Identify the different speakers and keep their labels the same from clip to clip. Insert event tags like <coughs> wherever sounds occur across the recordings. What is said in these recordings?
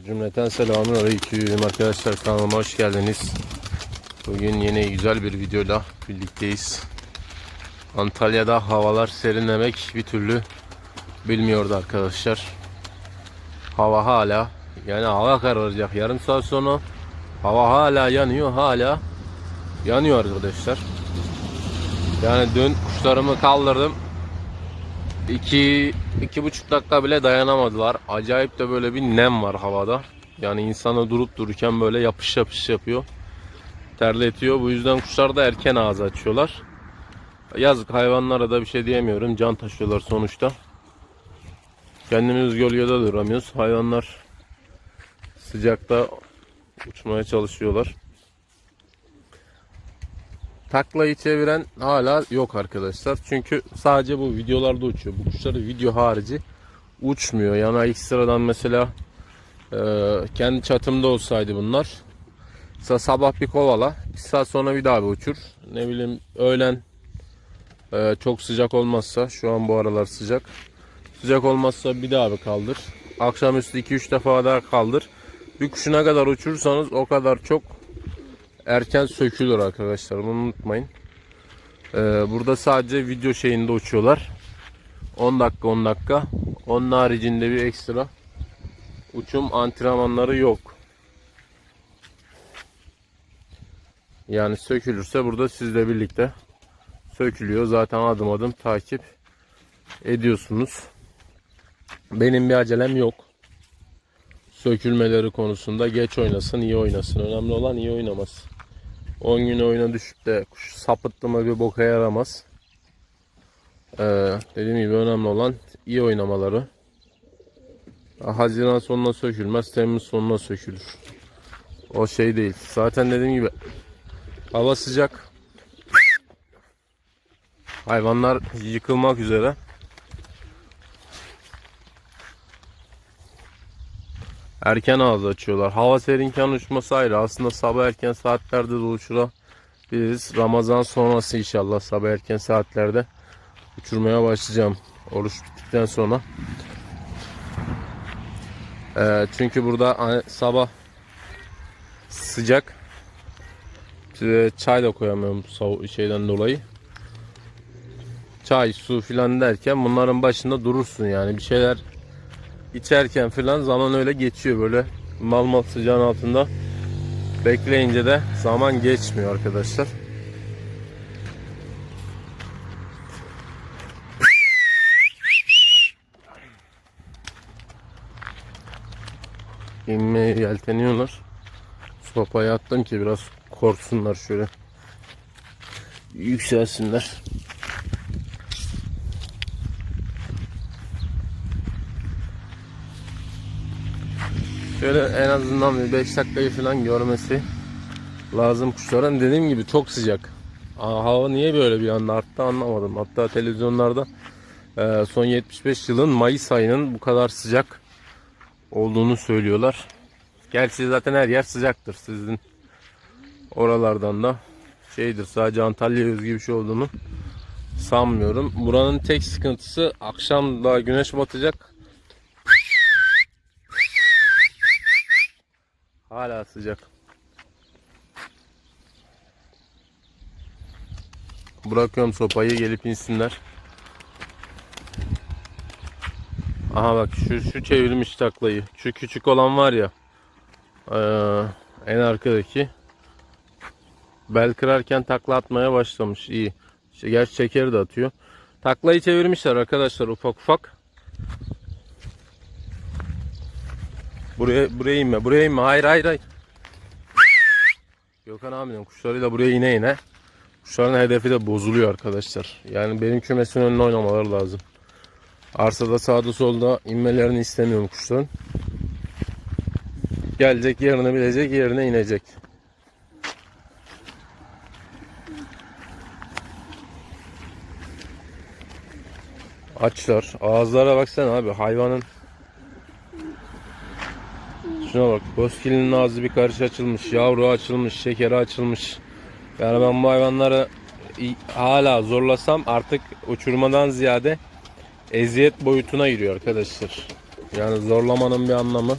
Speaker 1: Cümleten selamun aleyküm arkadaşlar kanalıma hoş geldiniz. Bugün yine güzel bir videoda birlikteyiz. Antalya'da havalar serinlemek bir türlü bilmiyordu arkadaşlar. Hava hala yani hava kararacak yarım saat sonra hava hala yanıyor hala yanıyor arkadaşlar. Yani dün kuşlarımı kaldırdım. İki, iki buçuk dakika bile dayanamadılar. Acayip de böyle bir nem var havada. Yani insana durup dururken böyle yapış yapış yapıyor. Terletiyor. Bu yüzden kuşlar da erken ağzı açıyorlar. Yazık hayvanlara da bir şey diyemiyorum. Can taşıyorlar sonuçta. Kendimiz gölgede duramıyoruz. Hayvanlar sıcakta uçmaya çalışıyorlar. Taklayı çeviren hala yok arkadaşlar. Çünkü sadece bu videolarda uçuyor. Bu kuşları video harici uçmuyor. Yani ekstradan mesela e, kendi çatımda olsaydı bunlar. Mesela sabah bir kovala. Bir saat sonra bir daha bir uçur. Ne bileyim öğlen e, çok sıcak olmazsa. Şu an bu aralar sıcak. Sıcak olmazsa bir daha bir kaldır. Akşamüstü 2-3 defa daha kaldır. Bir kuşu ne kadar uçurursanız o kadar çok erken sökülür arkadaşlar. Bunu unutmayın. Ee, burada sadece video şeyinde uçuyorlar. 10 dakika 10 dakika. Onun haricinde bir ekstra uçum antrenmanları yok. Yani sökülürse burada sizle birlikte sökülüyor. Zaten adım adım takip ediyorsunuz. Benim bir acelem yok sökülmeleri konusunda geç oynasın, iyi oynasın. Önemli olan iyi oynaması. 10 gün oyuna düşüp de kuş sapıttı mı bir boka yaramaz. Ee, dediğim gibi önemli olan iyi oynamaları. Haziran sonuna sökülmez, Temmuz sonuna sökülür. O şey değil. Zaten dediğim gibi hava sıcak. Hayvanlar yıkılmak üzere. Erken ağız açıyorlar. Hava serinken uçması ayrı. Aslında sabah erken saatlerde de uçurabiliriz. Ramazan sonrası inşallah sabah erken saatlerde uçurmaya başlayacağım. Oruç bittikten sonra. Ee, çünkü burada hani sabah sıcak. Ee, Çay da koyamıyorum şeyden dolayı. Çay, su filan derken bunların başında durursun yani bir şeyler içerken falan zaman öyle geçiyor böyle mal mal sıcağın altında bekleyince de zaman geçmiyor arkadaşlar. İnmeye yelteniyorlar. Sopayı attım ki biraz korksunlar şöyle. Yükselsinler. Şöyle en azından bir 5 dakikayı falan görmesi lazım kuşların. Dediğim gibi çok sıcak. Aa, hava niye böyle bir anda arttı anlamadım. Hatta televizyonlarda e, son 75 yılın Mayıs ayının bu kadar sıcak olduğunu söylüyorlar. Gerçi zaten her yer sıcaktır. Sizin oralardan da şeydir sadece Antalya özgü bir şey olduğunu sanmıyorum. Buranın tek sıkıntısı akşam daha güneş batacak. Hala sıcak. Bırakıyorum sopayı gelip insinler. Aha bak şu şu çevirmiş taklayı. Şu küçük olan var ya. eee, en arkadaki. Bel kırarken takla atmaya başlamış. İyi. Gerçi şekeri de atıyor. Taklayı çevirmişler arkadaşlar ufak ufak. Buraya buraya inme. Buraya inme. Hayır hayır hayır. Gökhan abinin kuşlarıyla buraya ine ine. Kuşların hedefi de bozuluyor arkadaşlar. Yani benim kümesin önüne oynamaları lazım. Arsada sağda solda inmelerini istemiyorum kuşların. Gelecek yerine bilecek yerine inecek. Açlar. Ağızlara baksana abi hayvanın Şuna bak. Boskilinin ağzı bir karış açılmış. Yavru açılmış. Şekeri açılmış. Yani ben bu hayvanları hala zorlasam artık uçurmadan ziyade eziyet boyutuna giriyor arkadaşlar. Yani zorlamanın bir anlamı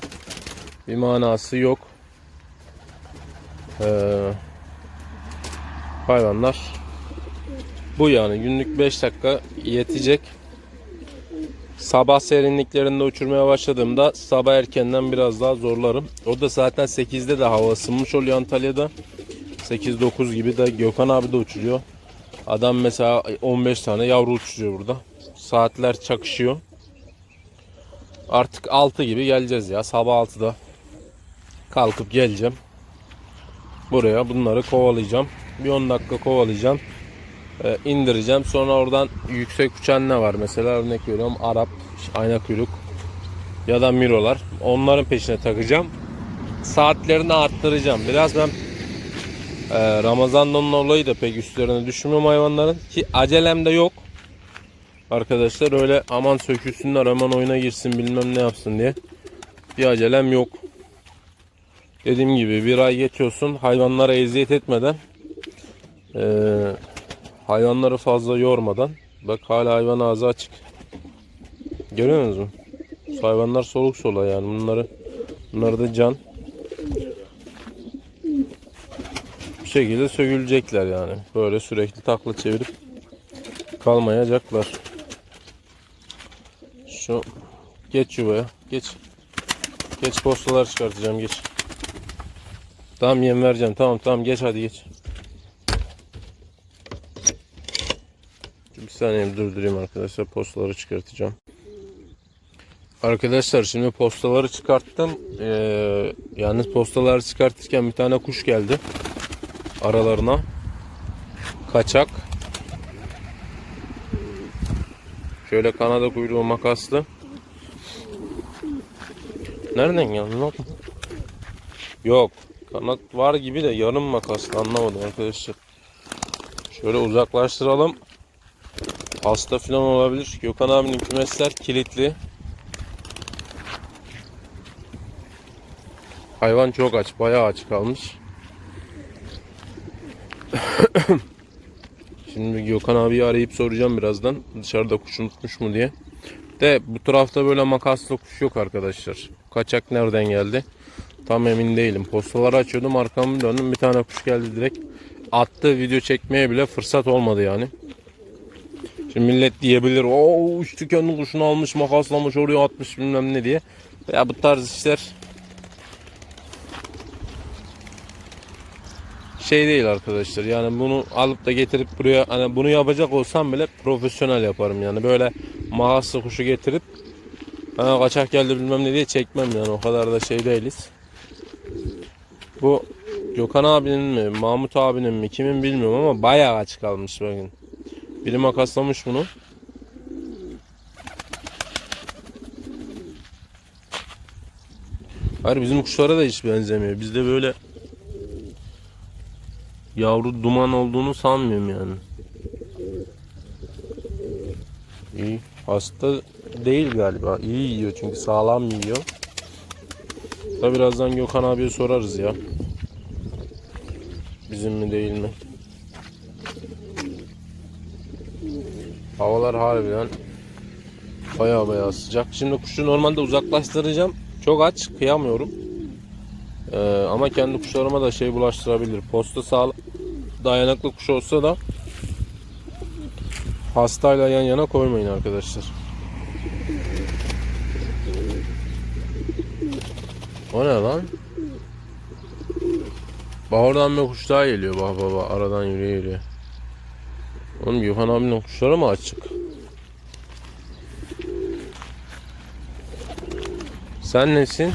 Speaker 1: bir manası yok. Ee, hayvanlar bu yani günlük 5 dakika yetecek. Sabah serinliklerinde uçurmaya başladığımda sabah erkenden biraz daha zorlarım. O da zaten 8'de de hava ısınmış oluyor Antalya'da. 8-9 gibi de Gökhan abi de uçuruyor. Adam mesela 15 tane yavru uçuruyor burada. Saatler çakışıyor. Artık 6 gibi geleceğiz ya. Sabah 6'da kalkıp geleceğim. Buraya bunları kovalayacağım. Bir 10 dakika kovalayacağım. Ee, indireceğim. Sonra oradan yüksek uçan ne var? Mesela örnek veriyorum Arap, ayna kuyruk ya da Mirolar. Onların peşine takacağım. Saatlerini arttıracağım. Biraz ben e, Ramazan'dan olayı da pek üstlerine düşmüyorum hayvanların. Ki acelem de yok. Arkadaşlar öyle aman sökülsünler aman oyuna girsin bilmem ne yapsın diye. Bir acelem yok. Dediğim gibi bir ay geçiyorsun hayvanlara eziyet etmeden eee, hayvanları fazla yormadan bak hala hayvan ağzı açık. Görüyor musunuz? Şu hayvanlar soluk sola yani bunları bunlar da can. Bu şekilde sökülecekler yani. Böyle sürekli takla çevirip kalmayacaklar. Şu geç yuvaya geç. Geç postalar çıkartacağım geç. Tamam yem vereceğim. Tamam tamam geç hadi geç. Bir saniye durdurayım arkadaşlar. Postaları çıkartacağım. Arkadaşlar şimdi postaları çıkarttım. Ee, yalnız postaları çıkartırken bir tane kuş geldi. Aralarına. Kaçak. Şöyle Kanada kuyruğu makaslı. Nereden geldi lan? Yok. Kanat var gibi de yarım makaslı anlamadım arkadaşlar. Şöyle uzaklaştıralım. Hasta falan olabilir. Gökhan abinin kümesler kilitli. Hayvan çok aç. Bayağı aç kalmış. <coughs> Şimdi Gökhan abiyi arayıp soracağım birazdan. Dışarıda kuş unutmuş mu diye. De bu tarafta böyle makaslı kuş yok arkadaşlar. Kaçak nereden geldi? Tam emin değilim. Postaları açıyordum arkamı döndüm bir tane kuş geldi direkt. Attı video çekmeye bile fırsat olmadı yani. Şimdi millet diyebilir o uçtu kendi kuşunu almış makaslamış oraya atmış bilmem ne diye. Ya bu tarz işler şey değil arkadaşlar. Yani bunu alıp da getirip buraya hani bunu yapacak olsam bile profesyonel yaparım yani. Böyle makaslı kuşu getirip ha, kaçak geldi bilmem ne diye çekmem yani. O kadar da şey değiliz. Bu Gökhan abinin mi, Mahmut abinin mi, kimin bilmiyorum ama bayağı aç kalmış bakın. Biri makaslamış bunu. Hayır bizim kuşlara da hiç benzemiyor. Bizde böyle yavru duman olduğunu sanmıyorum yani. İyi. Hasta değil galiba. İyi yiyor çünkü sağlam yiyor. Da birazdan Gökhan abiye sorarız ya. Bizim mi değil mi? Havalar harbiden baya baya sıcak. Şimdi kuşu normalde uzaklaştıracağım. Çok aç, kıyamıyorum. Ee, ama kendi kuşlarıma da şey bulaştırabilir. Posta sağ dayanıklı kuş olsa da hastayla yan yana koymayın arkadaşlar. O ne lan? Bahordan bir kuş daha geliyor bak baba aradan yürüye yürüye. Oğlum Gökhan abinin kuşları mı açık? Sen nesin?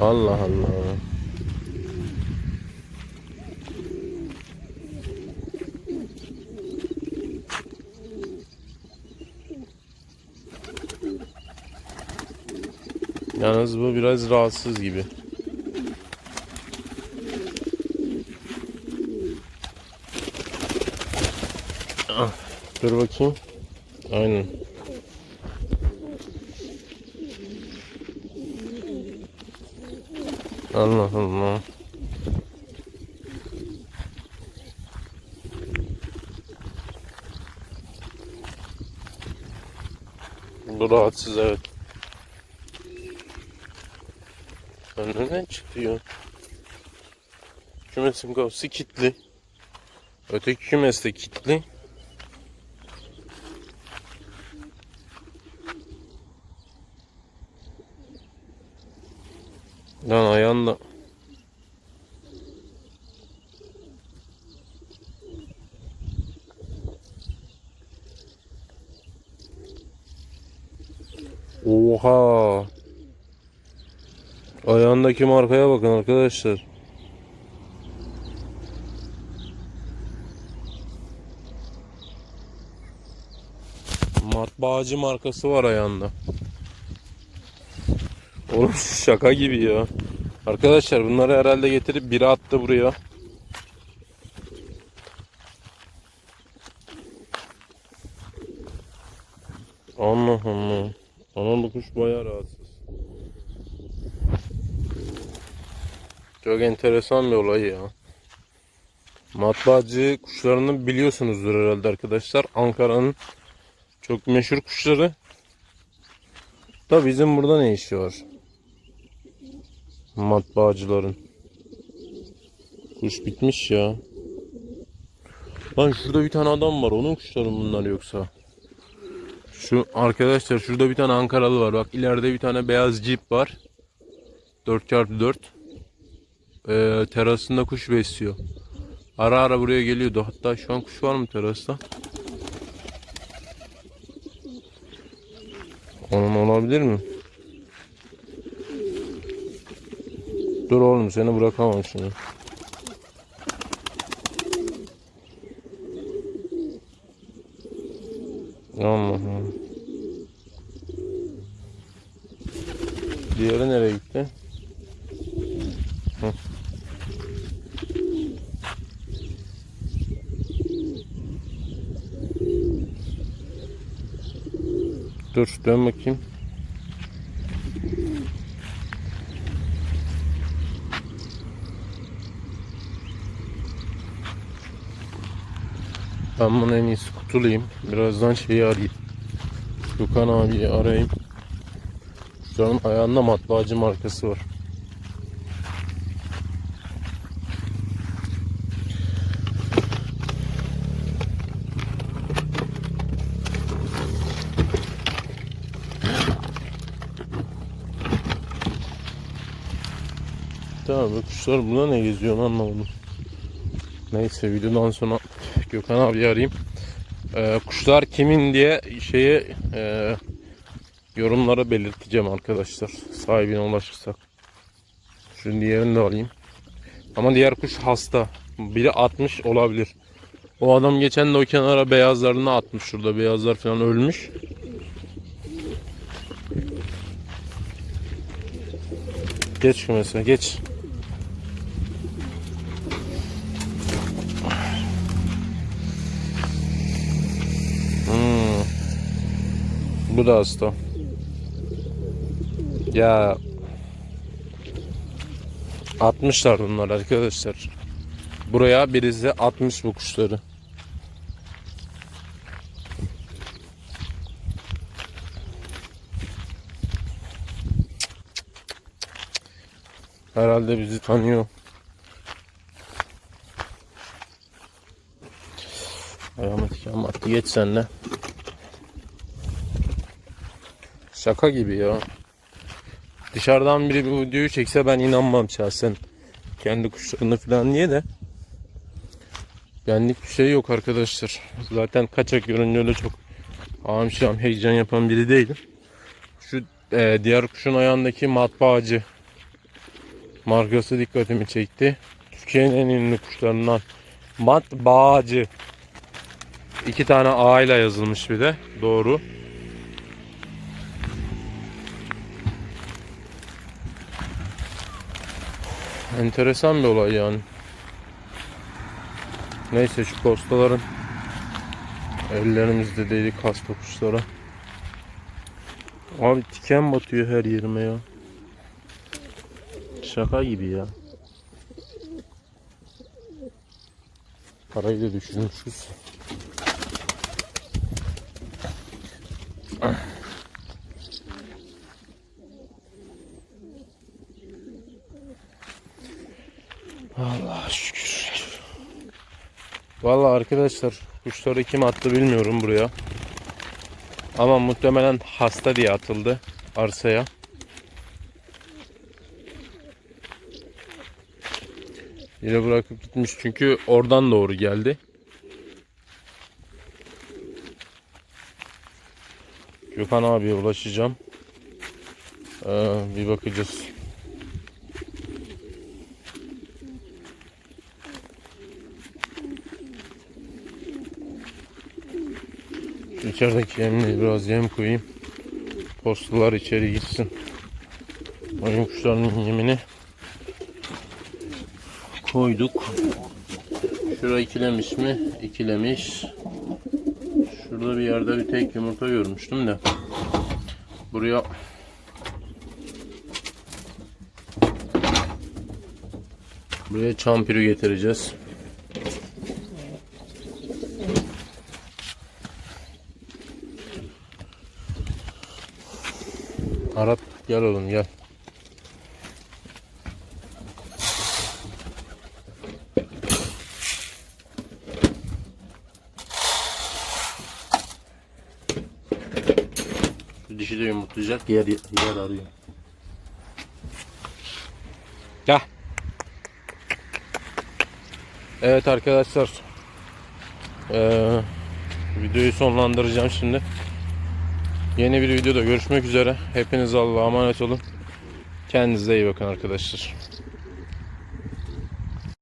Speaker 1: Allah Allah. Yalnız bu biraz rahatsız gibi. Ah, dur bakayım. Aynen. Allah Allah. Bu rahatsız evet. Önüne çıkıyor. Kümesin kapısı kilitli. Öteki kümes de kilitli. Lan ayağında Oha. Ayağındaki markaya bakın arkadaşlar. Matbaacı markası var ayağında. Oğlum <laughs> şaka gibi ya. Arkadaşlar bunları herhalde getirip biri attı buraya. Allah Allah. Bu kuş bayağı rahatsız. Çok enteresan bir olay ya. Matbaacı kuşlarını biliyorsunuzdur herhalde arkadaşlar. Ankara'nın çok meşhur kuşları. Da bizim burada ne işi var? Matbaacıların. Kuş bitmiş ya. Lan şurada bir tane adam var. Onun kuşları bunlar yoksa? Şu arkadaşlar şurada bir tane Ankaralı var. Bak ileride bir tane beyaz Jeep var. 4x4. Ee, terasında kuş besliyor. Ara ara buraya geliyordu. Hatta şu an kuş var mı terasta? Onun olabilir mi? Dur oğlum seni bırakamam şimdi. Allah'ım. Diğeri nereye gitti? Dur dön bakayım. Ben bunu en iyisi kutulayayım. Birazdan şeyi arayayım. Gökhan abi arayayım. Şu an ayağında matbaacı markası var. Tamam bu kuşlar buna ne geziyor anlamadım. Neyse videodan sonra Gökhan abi arayayım. Ee, kuşlar kimin diye şeyi e, yorumlara belirteceğim arkadaşlar. Sahibine ulaşırsak. Şunun diğerini de alayım. Ama diğer kuş hasta. Biri atmış olabilir. O adam geçen de o kenara beyazlarını atmış. Şurada beyazlar falan ölmüş. Geç şu mesela geç. Bu da hasta. Ya atmışlar bunlar arkadaşlar. Buraya birisi atmış bu kuşları. Herhalde bizi tanıyor. Ayağıma tiken battı. Geç sen de. Şaka gibi ya. Dışarıdan biri bu videoyu çekse ben inanmam şahsen. Kendi kuşlarını falan niye de. Benlik bir şey yok arkadaşlar. Zaten kaçak görünce öyle çok amşam heyecan yapan biri değilim. Şu e, diğer kuşun ayağındaki matbaacı markası dikkatimi çekti. Türkiye'nin en ünlü kuşlarından matbaacı. İki tane A ile yazılmış bir de. Doğru. Enteresan bir olay yani. Neyse şu postaların ellerimizde değil hasta kuşlara. Abi tiken batıyor her yerime ya. Şaka gibi ya. Parayı da düşürmüşüz. Allah şükür. Vallahi arkadaşlar kuşları kim attı bilmiyorum buraya. Ama muhtemelen hasta diye atıldı arsaya. Yine bırakıp gitmiş çünkü oradan doğru geldi. Gökhan abiye ulaşacağım. Ee, bir bakacağız. İçerideki yemle biraz yem koyayım. Postalar içeri gitsin. Oyun kuşlarının yemini koyduk. Şura ikilemiş mi? İkilemiş. Şurada bir yerde bir tek yumurta görmüştüm de. Buraya Buraya çampiri getireceğiz. Arap gel oğlum gel. Şu dişi de yumurtlayacak yer, yer arıyor. Gel. Evet arkadaşlar. Ee, videoyu sonlandıracağım şimdi. Yeni bir videoda görüşmek üzere. Hepiniz Allah'a emanet olun. Kendinize iyi bakın arkadaşlar.